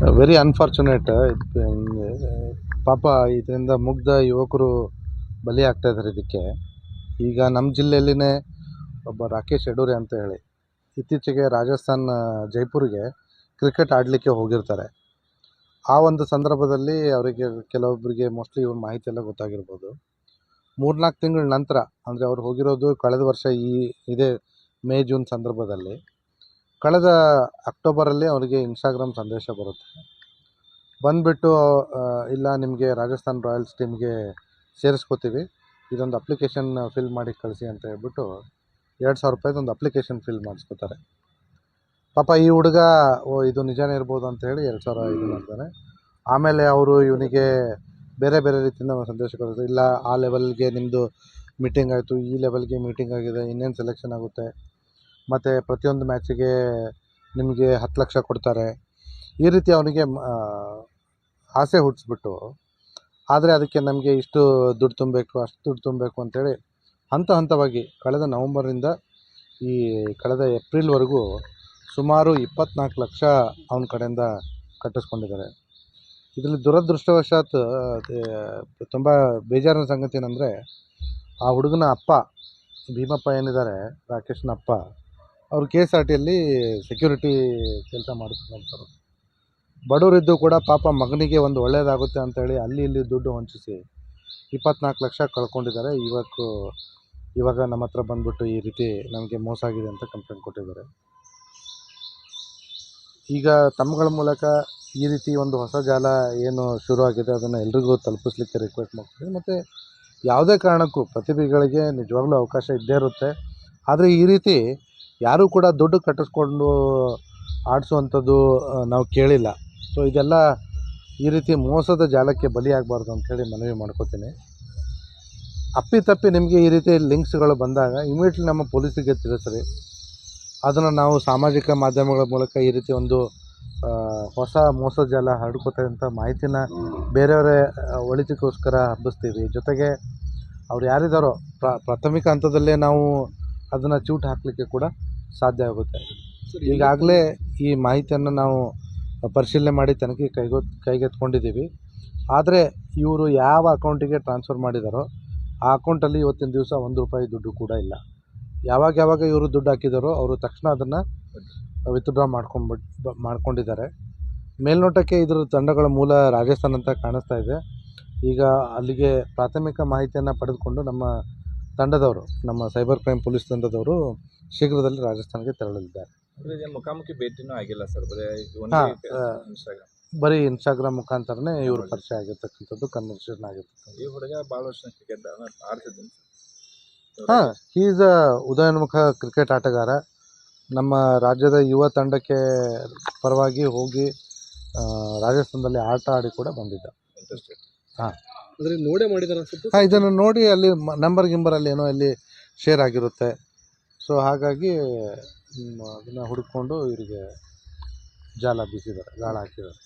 Very unfortunate ಪಾಪ ಇದರಿಂದ ಮುಗ್ಧ ಯುವಕರು ಬಲಿ ಆಗ್ತಾ ಇದ್ದಾರೆ ಇದಕ್ಕೆ. ಈಗ ನಮ್ಮ ಜಿಲ್ಲೆಯಲ್ಲಿನೇ ಒಬ್ಬ ರಾಕೇಶ್ ಯಡೂರಿ ಅಂತ ಹೇಳಿ, ಇತ್ತೀಚೆಗೆ ರಾಜಸ್ಥಾನ ಜೈಪುರ್ಗೆ ಕ್ರಿಕೆಟ್ ಆಡಲಿಕ್ಕೆ ಹೋಗಿರ್ತಾರೆ. ಆ ಒಂದು ಸಂದರ್ಭದಲ್ಲಿ ಅವರಿಗೆ ಕೆಲವೊಬ್ಬರಿಗೆ ಮೋಸ್ಟ್ಲಿ ಇವ್ರ ಮಾಹಿತಿ ಎಲ್ಲ ಗೊತ್ತಾಗಿರ್ಬೋದು. ಮೂರ್ನಾಲ್ಕು ತಿಂಗಳ ನಂತರ, ಅಂದರೆ ಅವ್ರು ಹೋಗಿರೋದು ಕಳೆದ ವರ್ಷ ಈ, ಇದೇ ಮೇ, ಜೂನ್ ಸಂದರ್ಭದಲ್ಲಿ ಕಳೆದ ಅಕ್ಟೋಬರಲ್ಲಿ ಅವರಿಗೆ ಇನ್ಸ್ಟಾಗ್ರಾಮ್ ಸಂದೇಶ ಬರುತ್ತೆ. ಬಂದುಬಿಟ್ಟು ಇಲ್ಲ, ನಿಮಗೆ ರಾಜಸ್ಥಾನ್ ರಾಯಲ್ಸ್ ಟೀಮ್ಗೆ ಸೇರಿಸ್ಕೋತೀವಿ. ಇದೊಂದು ಅಪ್ಲಿಕೇಶನ್ ಫಿಲ್ ಮಾಡಿ ಕಳಿಸಿ ಅಂತ ಹೇಳ್ಬಿಟ್ಟು ಎರಡು ಸಾವಿರ ರೂಪಾಯಿದು ಒಂದು ಅಪ್ಲಿಕೇಶನ್ ಫಿಲ್ ಮಾಡಿಸ್ಕೋತಾರೆ. ಪಾಪ ಈ ಹುಡುಗ, ಓ, ಇದು ನಿಜಾನೇ ಇರ್ಬೋದು ಅಂತ ಹೇಳಿ ಎರಡು ಸಾವಿರ ಇದು ಮಾಡ್ತಾರೆ. ಆಮೇಲೆ ಅವರು ಇವನಿಗೆ ಬೇರೆ ಬೇರೆ ರೀತಿಯಿಂದ ಸಂದೇಶ ಕಳಿಸ್ತಾರೆ ಇಲ್ಲ, ಆ ಲೆವೆಲ್ಗೆ ನಿಮ್ಮದು ಮೀಟಿಂಗ್ ಆಯಿತು, ಈ ಲೆವೆಲ್ಗೆ ಮೀಟಿಂಗ್ ಆಗಿದೆ, ಇನ್ನೇನು ಸೆಲೆಕ್ಷನ್ ಆಗುತ್ತೆ? ಮತ್ತು ಪ್ರತಿಯೊಂದು ಮ್ಯಾಚಿಗೆ ನಿಮಗೆ ಹತ್ತು ಲಕ್ಷ ಕೊಡ್ತಾರೆ. ಈ ರೀತಿ ಅವನಿಗೆ ಆಸೆ ಹುಟ್ಟಿಸ್ಬಿಟ್ಟು ಆದರೆ ಅದಕ್ಕೆ ನಮಗೆ ಇಷ್ಟು ದುಡ್ಡು ತುಂಬಬೇಕು, ಅಷ್ಟು ದುಡ್ಡು ತುಂಬಬೇಕು ಅಂತೇಳಿ ಹಂತ ಹಂತವಾಗಿ ಕಳೆದ ನವಂಬರಿಂದ ಈ ಕಳೆದ ಏಪ್ರಿಲ್ವರೆಗೂ ಸುಮಾರು ಇಪ್ಪತ್ನಾಲ್ಕು ಲಕ್ಷ ಅವನ ಕಡೆಯಿಂದ ಕಟ್ಟಿಸ್ಕೊಂಡಿದ್ದಾರೆ. ಇದರಲ್ಲಿ ದುರದೃಷ್ಟವಶಾತ್ ತುಂಬ ಬೇಜಾರಿನ ಸಂಗತಿ ಏನಂದರೆ, ಆ ಹುಡುಗನ ಅಪ್ಪ, ಭೀಮಪ್ಪ ಏನಿದ್ದಾರೆ, ರಾಕೇಶ್ನ ಅಪ್ಪ ಅವರು ಕೆ ಎಸ್ ಆರ್ ಟಿಯಲ್ಲಿ ಸೆಕ್ಯೂರಿಟಿ ಕೆಲಸ ಮಾಡಿಸ್ಕೊಂತಾರೆ ಬಡವರಿದ್ದು ಕೂಡ ಪಾಪ ಮಗನಿಗೆ ಒಂದು ಒಳ್ಳೆಯದಾಗುತ್ತೆ ಅಂತೇಳಿ ಅಲ್ಲಿ ಇಲ್ಲಿ ದುಡ್ಡು ಹೊಂಚಿಸಿ ಇಪ್ಪತ್ನಾಲ್ಕು ಲಕ್ಷ ಕಳ್ಕೊಂಡಿದ್ದಾರೆ. ಇವಾಗ ಇವಾಗ ನಮ್ಮ ಹತ್ರ ಬಂದ್ಬಿಟ್ಟು ಈ ರೀತಿ ನಮಗೆ ಮೋಸ ಆಗಿದೆ ಅಂತ ಕಂಪ್ಲೇಂಟ್ ಕೊಟ್ಟಿದ್ದಾರೆ. ಈಗ ತಮ್ಮಗಳ ಮೂಲಕ ಈ ರೀತಿ ಒಂದು ಹೊಸ ಜಾಲ ಏನು ಶುರುವಾಗಿದೆ ಅದನ್ನು ಎಲ್ರಿಗೂ ತಲುಪಿಸ್ಲಿಕ್ಕೆ ರಿಕ್ವೆಸ್ಟ್ ಮಾಡ್ತೀವಿ ಮತ್ತು ಯಾವುದೇ ಕಾರಣಕ್ಕೂ ಪ್ರತಿಭೆಗಳಿಗೆ ನಿಜವಾಗ್ಲೂ ಅವಕಾಶ ಇದ್ದೇ ಇರುತ್ತೆ. ಆದರೆ ಈ ರೀತಿ ಯಾರೂ ಕೂಡ ದುಡ್ಡು ಕಟ್ಟಿಸ್ಕೊಂಡು ಆಡಿಸುವಂಥದ್ದು ನಾವು ಕೇಳಿಲ್ಲ. ಸೊ ಇದೆಲ್ಲ ಈ ರೀತಿ ಮೋಸದ ಜಾಲಕ್ಕೆ ಬಲಿಯಾಗಬಾರ್ದು ಅಂಥೇಳಿ ಮನವಿ ಮಾಡ್ಕೋತೀನಿ. ಅಪ್ಪಿತಪ್ಪಿ ನಿಮಗೆ ಈ ರೀತಿ ಲಿಂಕ್ಸ್ಗಳು ಬಂದಾಗ ಇಮಿಡಿಯೇಟ್ಲಿ ನಮ್ಮ ಪೊಲೀಸಿಗೆ ತಿಳಿಸ್ರಿ. ಅದನ್ನು ನಾವು ಸಾಮಾಜಿಕ ಮಾಧ್ಯಮಗಳ ಮೂಲಕ ಈ ರೀತಿ ಒಂದು ಹೊಸ ಮೋಸ ಜಾಲ ಹರಡ್ಕೋತಕ್ಕಂಥ ಮಾಹಿತಿನ ಬೇರೆಯವರ ಒಳಿತಿಗೋಸ್ಕರ ಹಬ್ಬಿಸ್ತೀವಿ. ಜೊತೆಗೆ ಅವ್ರು ಯಾರಿದ್ದಾರೋ ಪ್ರ, ಪ್ರಾಥಮಿಕ ಹಂತದಲ್ಲೇ ನಾವು ಅದನ್ನು ಚೂಟ್ ಹಾಕಲಿಕ್ಕೆ ಕೂಡ ಸಾಧ್ಯ ಆಗುತ್ತೆ. ಈಗಾಗಲೇ ಈ ಮಾಹಿತಿಯನ್ನು ನಾವು ಪರಿಶೀಲನೆ ಮಾಡಿ ತನಿಖೆ ಕೈಗೊ ಕೈಗೆತ್ಕೊಂಡಿದ್ದೀವಿ ಆದರೆ ಇವರು ಯಾವ ಅಕೌಂಟಿಗೆ ಟ್ರಾನ್ಸ್ಫರ್ ಮಾಡಿದಾರೋ ಆ ಅಕೌಂಟಲ್ಲಿ ಇವತ್ತಿನ ದಿವಸ ಒಂದು ರೂಪಾಯಿ ದುಡ್ಡು ಕೂಡ ಇಲ್ಲ. ಯಾವಾಗ ಯಾವಾಗ ಇವರು ದುಡ್ಡು ಹಾಕಿದಾರೋ ಅವರು ತಕ್ಷಣ ಅದನ್ನು ವಿತ್ಡ್ರಾ ಮಾಡ್ಕೊಂಡ್ಬಿಟ್ ಮಾಡ್ಕೊಂಡಿದ್ದಾರೆ. ಮೇಲ್ನೋಟಕ್ಕೆ ಇದರ ತಂಡಗಳ ಮೂಲ ರಾಜಸ್ಥಾನ ಅಂತ ಕಾಣಿಸ್ತಾ ಇದೆ. ಈಗ ಅಲ್ಲಿಗೆ ಪ್ರಾಥಮಿಕ ಮಾಹಿತಿಯನ್ನು ಪಡೆದುಕೊಂಡು ನಮ್ಮ ತಂಡದವರು ನಮ್ಮ ಸೈಬರ್ ಕ್ರೈಮ್ ಪೊಲೀಸ್ ತಂಡದವರು ಶೀಘ್ರದಲ್ಲಿ ರಾಜಸ್ಥಾನಕ್ಕೆ ತೆರಳಲಿದ್ದಾರೆ. ಮುಖಾಮುಖಿ ಭೇಟಿನೂ ಆಗಿಲ್ಲ ಸರ್ ಬರೀ ಹಾ, ಇನ್ಸ್ಟಾಗ್ರಾಮ್ ಬರೀ ಇನ್ಸ್ಟಾಗ್ರಾಮ್ ಮುಖಾಂತರನೇ ಇವರು ಪರಿಚಯ ಆಗಿರ್ತಕ್ಕಂಥದ್ದು ಕನ್ವರ್ಸೇಷನ್ ಆಗಿರ್ತಕ್ಕಂಥ ಈ ಹುಡುಗ ಭಾಳ ವರ್ಷ ಕ್ರಿಕೆಟ್ ಆಡ್ತಿದ್ದೀನಿ ಹಾಂ ಈಸ್ ಅ ಉದಯೋನ್ಮುಖ ಕ್ರಿಕೆಟ್ ಆಟಗಾರ. ನಮ್ಮ ರಾಜ್ಯದ ಯುವ ತಂಡಕ್ಕೆ ಪರವಾಗಿ ಹೋಗಿ ರಾಜಸ್ಥಾನದಲ್ಲಿ ಆಟ ಆಡಿ ಕೂಡ ಬಂದಿದ್ದ. ಇಂಟ್ರೆಸ್ಟೆಡ್ ಅಂದ್ರೆ ನೋಡೇ ಮಾಡಿದಾರೆ ಅನ್ಸುತ್ತೆ. ಹಾಂ ಇದನ್ನು ನೋಡಿ ಅಲ್ಲಿ ನಂಬರ್ ಗಿಂಬರಲ್ಲಿ ಏನೋ ಅಲ್ಲಿ ಶೇರ್ ಆಗಿರುತ್ತೆ. ಸೊ ಹಾಗಾಗಿ ಅದನ್ನು ಹುಡುಕೊಂಡು ಇವರಿಗೆ ಜಾಲ ಬೀಸಿದ್ದಾರೆ ಗಾಳ ಹಾಕಿದ್ದಾರೆ.